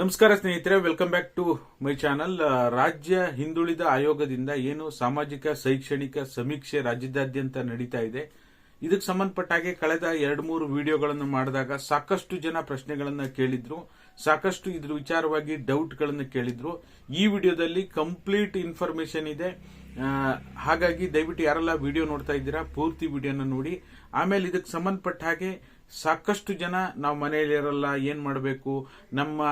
ನಮಸ್ಕಾರ ಸ್ನೇಹಿತರೆ welcome back to my channel ರಾಜ್ಯ ಹಿಂದುಳಿದ ಆಯೋಗದಿಂದ ಏನು ಸಾಮಾಜಿಕ, ಶೈಕ್ಷಣಿಕ ಸಮೀಕ್ಷೆ ರಾಜ್ಯದಾದ್ಯಂತ ನಡೀತಾ ಇದೆ, ಇದಕ್ಕೆ ಸಂಬಂಧಪಟ್ಟ ಹಾಗೆ ಕಳೆದ ಎರಡು ಮೂರು ವಿಡಿಯೋಗಳನ್ನು ಮಾಡಿದಾಗ ಸಾಕಷ್ಟು ಜನ ಪ್ರಶ್ನೆಗಳನ್ನ ಕೇಳಿದ್ರು, ಸಾಕಷ್ಟು ಇದ್ರ ವಿಚಾರವಾಗಿ ಡೌಟ್ಗಳನ್ನು ಕೇಳಿದ್ರು. ಈ ವಿಡಿಯೋದಲ್ಲಿ ಕಂಪ್ಲೀಟ್ ಇನ್ಫಾರ್ಮೇಶನ್ ಇದೆ. ಹಾಗಾಗಿ ದಯವಿಟ್ಟು ಯಾರೆಲ್ಲ ವಿಡಿಯೋ ನೋಡ್ತಾ ಇದ್ದೀರಾ, ಪೂರ್ತಿ ವಿಡಿಯೋನ ನೋಡಿ. ಆಮೇಲೆ ಇದಕ್ಕೆ ಸಂಬಂಧಪಟ್ಟ ಹಾಗೆ ಸಾಕಷ್ಟು ಜನ ನಾವು ಮನೆಯಲ್ಲಿರಲ್ಲ ಏನ್ ಮಾಡಬೇಕು? ನಮ್ಮ,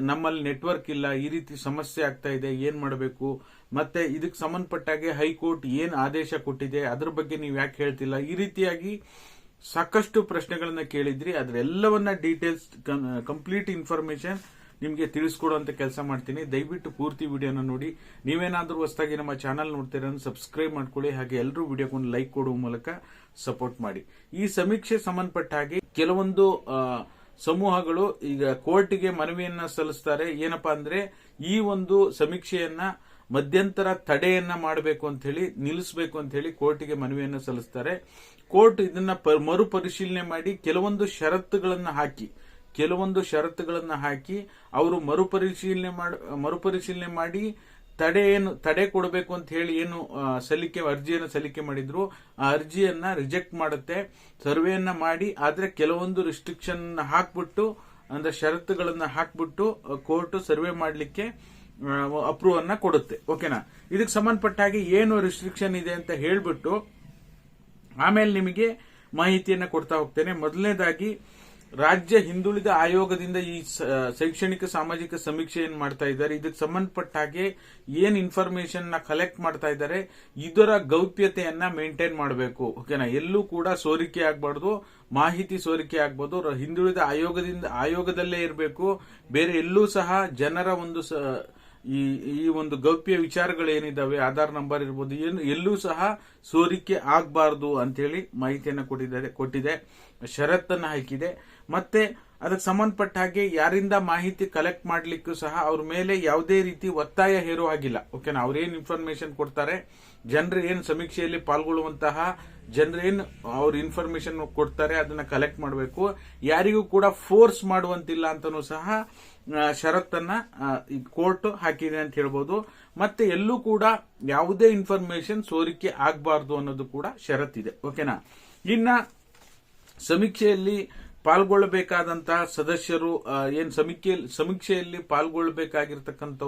ನಮ್ಮಲ್ಲಿ ನೆಟ್ವರ್ಕ್ ಇಲ್ಲ, ಈ ರೀತಿ ಸಮಸ್ಯೆ ಆಗ್ತಾ ಇದೆ, ಏನ್ ಮಾಡಬೇಕು? ಮತ್ತೆ ಇದಕ್ಕೆ ಸಂಬಂಧಪಟ್ಟಾಗೆ ಹೈಕೋರ್ಟ್ ಏನ್ ಆದೇಶ ಕೊಟ್ಟಿದೆ, ಅದ್ರ ಬಗ್ಗೆ ನೀವು ಯಾಕೆ ಹೇಳ್ತಿಲ್ಲ? ಈ ರೀತಿಯಾಗಿ ಸಾಕಷ್ಟು ಪ್ರಶ್ನೆಗಳನ್ನ ಕೇಳಿದ್ರಿ. ಅದ್ರೆಲ್ಲವನ್ನ ಡೀಟೇಲ್ಸ್ ಕಂಪ್ಲೀಟ್ ಇನ್ಫಾರ್ಮೇಶನ್ ನಿಮಗೆ ತಿಳಿಸ್ಕೊಡುವಂತ ಕೆಲಸ ಮಾಡ್ತೀನಿ. ದಯವಿಟ್ಟು ಪೂರ್ತಿ ವಿಡಿಯೋನ ನೋಡಿ. ನೀವೇನಾದರೂ ಹೊಸದಾಗಿ ನಮ್ಮ ಚಾನಲ್ ನೋಡ್ತೀರ ಸಬ್ಸ್ಕ್ರೈಬ್ ಮಾಡ್ಕೊಳ್ಳಿ. ಹಾಗೆ ಎಲ್ಲರೂ ವಿಡಿಯೋಗೊಂದು ಲೈಕ್ ಕೊಡುವ ಮೂಲಕ ಸಪೋರ್ಟ್ ಮಾಡಿ. ಈ ಸಮೀಕ್ಷೆ ಸಂಬಂಧಪಟ್ಟ ಹಾಗೆ ಕೆಲವೊಂದು ಸಮೂಹಗಳು ಈಗ ಕೋರ್ಟ್ಗೆ ಮನವಿಯನ್ನ ಸಲ್ಲಿಸ್ತಾರೆ. ಏನಪ್ಪಾ ಅಂದ್ರೆ ಈ ಒಂದು ಸಮೀಕ್ಷೆಯನ್ನ ಮಧ್ಯಂತರ ತಡೆಯನ್ನ ಮಾಡಬೇಕು ಅಂತ ಹೇಳಿ, ನಿಲ್ಲಿಸಬೇಕು ಅಂತ ಹೇಳಿ ಕೋರ್ಟ್ಗೆ ಮನವಿಯನ್ನ ಸಲ್ಲಿಸ್ತಾರೆ. ಕೋರ್ಟ್ ಇದನ್ನ ಮರುಪರಿಶೀಲನೆ ಮಾಡಿ ಕೆಲವೊಂದು ಷರತ್ತುಗಳನ್ನು ಹಾಕಿ. ಕೆಲವೊಂದು ಷರತ್ತುಗಳನ್ನು ಹಾಕಿ ಅವರು ಮರುಪರಿಶೀಲನೆ ಮಾಡಿ ಮರುಪರಿಶೀಲನೆ ಮಾಡಿ ತಡೆ ಏನು, ತಡೆ ಕೊಡಬೇಕು ಅಂತ ಹೇಳಿ ಏನು ಸಲ್ಲಿಕೆ, ಅರ್ಜಿಯನ್ನು ಸಲ್ಲಿಕೆ ಮಾಡಿದ್ರು, ಆ ಅರ್ಜಿಯನ್ನ ರಿಜೆಕ್ಟ್ ಮಾಡುತ್ತೆ, ಸರ್ವೆಯನ್ನ ಮಾಡಿ, ಆದ್ರೆ ಕೆಲವೊಂದು ರಿಸ್ಟ್ರಿಕ್ಷನ್ ಹಾಕ್ಬಿಟ್ಟು, ಅಂದ್ರೆ ಷರತ್ತುಗಳನ್ನ ಹಾಕ್ಬಿಟ್ಟು ಕೋರ್ಟ್ ಸರ್ವೆ ಮಾಡಲಿಕ್ಕೆ ಅಪ್ರೂವ್ ಅನ್ನ ಕೊಡುತ್ತೆ. ಓಕೆನಾ? ಇದಕ್ಕೆ ಸಂಬಂಧಪಟ್ಟ ಹಾಗೆ ಏನು ರಿಸ್ಟ್ರಿಕ್ಷನ್ ಇದೆ ಅಂತ ಹೇಳ್ಬಿಟ್ಟು, ಆಮೇಲೆ ನಿಮಗೆ ಮಾಹಿತಿಯನ್ನ ಕೊಡ್ತಾ ಹೋಗ್ತೇನೆ. ಮೊದಲನೇದಾಗಿ ರಾಜ್ಯ ಹಿಂದುಳಿದ ಆಯೋಗದಿಂದ ಈ ಶೈಕ್ಷಣಿಕ ಸಾಮಾಜಿಕ ಸಮೀಕ್ಷೆ ಏನ್ ಮಾಡ್ತಾ ಇದ್ದಾರೆ? ಇದಕ್ಕೆ ಸಂಬಂಧಪಟ್ಟ ಹಾಗೆ ಏನ್ ಇನ್ಫಾರ್ಮೇಶನ್ನ ಕಲೆಕ್ಟ್ ಮಾಡ್ತಾ ಇದ್ದಾರೆ? ಇದರ ಗೌಪ್ಯತೆಯನ್ನ ಮೇಂಟೈನ್ ಮಾಡಬೇಕು ಓಕೆನಾ ಎಲ್ಲೂ ಕೂಡ ಸೋರಿಕೆ ಆಗಬಾರ್ದು, ಮಾಹಿತಿ ಸೋರಿಕೆ ಆಗ್ಬೋದು ಹಿಂದುಳಿದ ಆಯೋಗದಿಂದ, ಆಯೋಗದಲ್ಲೇ ಇರಬೇಕು. ಬೇರೆ ಎಲ್ಲೂ ಸಹ ಜನರ ಒಂದು ಈ ಈ ಒಂದು ಗೌಪ್ಯ ವಿಚಾರಗಳೇನಿದ್ದಾವೆ ಆಧಾರ್ ನಂಬರ್ ಇರ್ಬೋದು, ಏನು, ಎಲ್ಲೂ ಸಹ ಸೋರಿಕೆ ಆಗಬಾರ್ದು ಅಂತೇಳಿ ಮಾಹಿತಿಯನ್ನು ಕೊಟ್ಟಿದ್ದಾರೆ, ಕೊಟ್ಟಿದೆ. ಷರತ್ತನ್ನು ಹಾಕಿದೆ. ಮತ್ತೆ ಅದಕ್ಕೆ ಸಂಬಂಧಪಟ್ಟ ಹಾಗೆ ಯಾರಿಂದ ಮಾಹಿತಿ ಕಲೆಕ್ಟ್ ಮಾಡಲಿಕ್ಕೂ ಸಹ ಅವ್ರ ಮೇಲೆ ಯಾವುದೇ ರೀತಿ ಒತ್ತಾಯ ಹೇರೋ ಹಾಗಿಲ್ಲ. ಓಕೆನಾ ಅವ್ರೇನು ಇನ್ಫಾರ್ಮೇಶನ್ ಕೊಡ್ತಾರೆ, ಜನರು ಏನು ಸಮೀಕ್ಷೆಯಲ್ಲಿ ಪಾಲ್ಗೊಳ್ಳುವಂತಹ ಜನರೇನು ಅವ್ರ ಇನ್ಫಾರ್ಮೇಶನ್ ಕೊಡ್ತಾರೆ, ಅದನ್ನ ಕಲೆಕ್ಟ್ ಮಾಡಬೇಕು. ಯಾರಿಗೂ ಕೂಡ ಫೋರ್ಸ್ ಮಾಡುವಂತಿಲ್ಲ ಅಂತನೂ ಸಹ ಷರತ್ತನ್ನ ಕೋರ್ಟ್ ಹಾಕಿದೆ ಅಂತ ಹೇಳ್ಬೋದು. ಮತ್ತೆ ಎಲ್ಲೂ ಕೂಡ ಯಾವುದೇ ಇನ್ಫಾರ್ಮೇಶನ್ ಸೋರಿಕೆ ಆಗಬಾರ್ದು ಅನ್ನೋದು ಕೂಡ ಷರತ್ತಿದೆ. ಓಕೆನಾ ಇನ್ನ ಸಮೀಕ್ಷೆಯಲ್ಲಿ ಪಾಲ್ಗೊಳ್ಳಬೇಕಾದಂತಹ ಸದಸ್ಯರು ಏನು ಸಮೀಕ್ಷೆ ಸಮೀಕ್ಷೆಯಲ್ಲಿ ಪಾಲ್ಗೊಳ್ಳಬೇಕಾಗಿರ್ತಕ್ಕಂಥ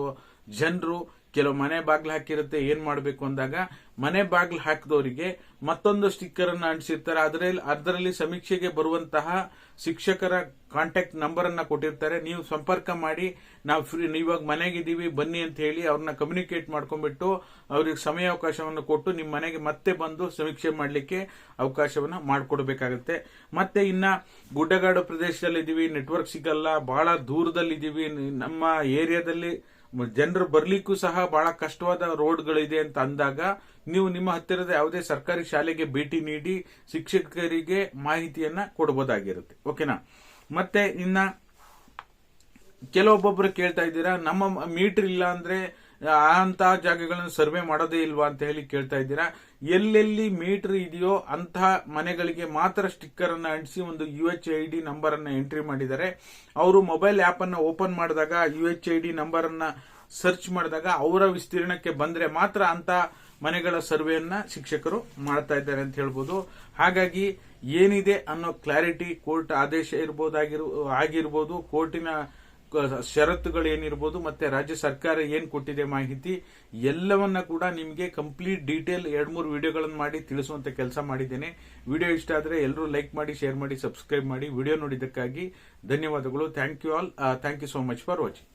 ಜನರು ಕೆಲವು ಮನೆ ಬಾಗಿಲು ಹಾಕಿರುತ್ತೆ, ಏನ್ ಮಾಡಬೇಕು ಅಂದಾಗ, ಮನೆ ಬಾಗಿಲು ಹಾಕಿದವರಿಗೆ ಮತ್ತೊಂದು ಸ್ಟಿಕ್ಕರ್ ಅನ್ನ ಅಂಟಿಸಿರ್ತಾರೆ. ಅದರಲ್ಲಿ ಅದರಲ್ಲಿ ಸಮೀಕ್ಷೆಗೆ ಬರುವಂತಹ ಶಿಕ್ಷಕರ ಕಾಂಟ್ಯಾಕ್ಟ್ ನಂಬರ್ ಅನ್ನ ಕೊಟ್ಟಿರ್ತಾರೆ. ನೀವು ಸಂಪರ್ಕ ಮಾಡಿ, ನಾವು ಫ್ರೀ ಇವಾಗ ಮನೆಗಿದ್ದೀವಿ ಬನ್ನಿ ಅಂತ ಹೇಳಿ ಅವ್ರನ್ನ ಕಮ್ಯುನಿಕೇಟ್ ಮಾಡ್ಕೊಂಡ್ಬಿಟ್ಟು ಅವ್ರಿಗೆ ಸಮಯಾವಕಾಶವನ್ನು ಕೊಟ್ಟು ನಿಮ್ಮ ಮನೆಗೆ ಮತ್ತೆ ಬಂದು ಸಮೀಕ್ಷೆ ಮಾಡಲಿಕ್ಕೆ ಅವಕಾಶವನ್ನ ಮಾಡಿಕೊಡ್ಬೇಕಾಗುತ್ತೆ. ಮತ್ತೆ ಇನ್ನ ಗುಡ್ಡಗಾಡು ಪ್ರದೇಶದಲ್ಲಿ ಇದೀವಿ ನೆಟ್ವರ್ಕ್ ಸಿಗಲ್ಲ ಬಹಳ ದೂರದಲ್ಲಿ ಇದೀವಿ ನಮ್ಮ ಏರಿಯಾದಲ್ಲಿ ಜನರು ಬರ್ಲಿಕ್ಕೂ ಸಹ ಬಹಳ ಕಷ್ಟವಾದ ರೋಡ್ಗಳಿದೆ ಅಂತ ಅಂದಾಗ ನೀವು ನಿಮ್ಮ ಹತ್ತಿರದ ಯಾವುದೇ ಸರ್ಕಾರಿ ಶಾಲೆಗೆ ಭೇಟಿ ನೀಡಿ ಶಿಕ್ಷಕರಿಗೆ ಮಾಹಿತಿಯನ್ನ ಕೊಡಬಹುದಾಗಿರುತ್ತೆ ಓಕೆನಾ? ಮತ್ತೆ ಇನ್ನ ಕೆಲವೊಬ್ಬೊಬ್ರು ಕೇಳ್ತಾ ಇದ್ದೀರಾ, ನಮ್ಮ ಮೀಟರ್ ಇಲ್ಲ ಅಂದ್ರೆ ಅಂತ ಜಾಗಗಳನ್ನು ಸರ್ವೆ ಮಾಡೋದೇ ಇಲ್ವಾ ಅಂತ ಹೇಳಿ ಕೇಳ್ತಾ ಇದ್ದೀರಾ. ಎಲ್ಲೆಲ್ಲಿ ಮೀಟರ್ ಇದೆಯೋ ಅಂತಹ ಮನೆಗಳಿಗೆ ಮಾತ್ರ ಸ್ಟಿಕ್ಕರ್ ಅನ್ನ ಅಂಟಿಸಿ ಒಂದು U H I D number ಅನ್ನ ಎಂಟ್ರಿ ಮಾಡಿದ್ದಾರೆ. ಅವರು ಮೊಬೈಲ್ ಆಪ್ ಅನ್ನು ಓಪನ್ ಮಾಡಿದಾಗ, U H I D number ಅನ್ನ ಸರ್ಚ್ ಮಾಡಿದಾಗ ಅವರ ವಿಸ್ತೀರ್ಣಕ್ಕೆ ಬಂದ್ರೆ ಮಾತ್ರ ಅಂತ ಮನೆಗಳ ಸರ್ವೆಯನ್ನ ಶಿಕ್ಷಕರು ಮಾಡ್ತಾ ಇದ್ದಾರೆ ಅಂತ ಹೇಳ್ಬೋದು. ಹಾಗಾಗಿ ಏನಿದೆ ಅನ್ನೋ ಕ್ಲಾರಿಟಿ ಕೋರ್ಟ್ ಆದೇಶ ಇರ್ಬೋದಾಗಿರು, ಆಗಿರ್ಬೋದು. ಕೋರ್ಟಿನ ಷರತ್ತುಗಳು ಏನಿರ್ಬೋದು ಮತ್ತೆ ರಾಜ್ಯ ಸರ್ಕಾರ ಏನ್ ಕೊಟ್ಟಿದೆ ಮಾಹಿತಿ ಎಲ್ಲವನ್ನ ಕೂಡ ನಿಮಗೆ ಕಂಪ್ಲೀಟ್ ಡೀಟೇಲ್ ಎರಡ್ ಮೂರು ವಿಡಿಯೋಗಳನ್ನು ಮಾಡಿ ತಿಳಿಸುವಂತ ಕೆಲಸ ಮಾಡಿದ್ದೇನೆ. ವಿಡಿಯೋ ಇಷ್ಟ ಆದ್ರೆ ಎಲ್ಲರೂ ಲೈಕ್ ಮಾಡಿ ಶೇರ್ ಮಾಡಿ ಸಬ್ಸ್ಕ್ರೈಬ್ ಮಾಡಿ ವಿಡಿಯೋ ನೋಡಿದ್ದಕ್ಕಾಗಿ ಧನ್ಯವಾದಗಳು. Thank you all thank you so much for watching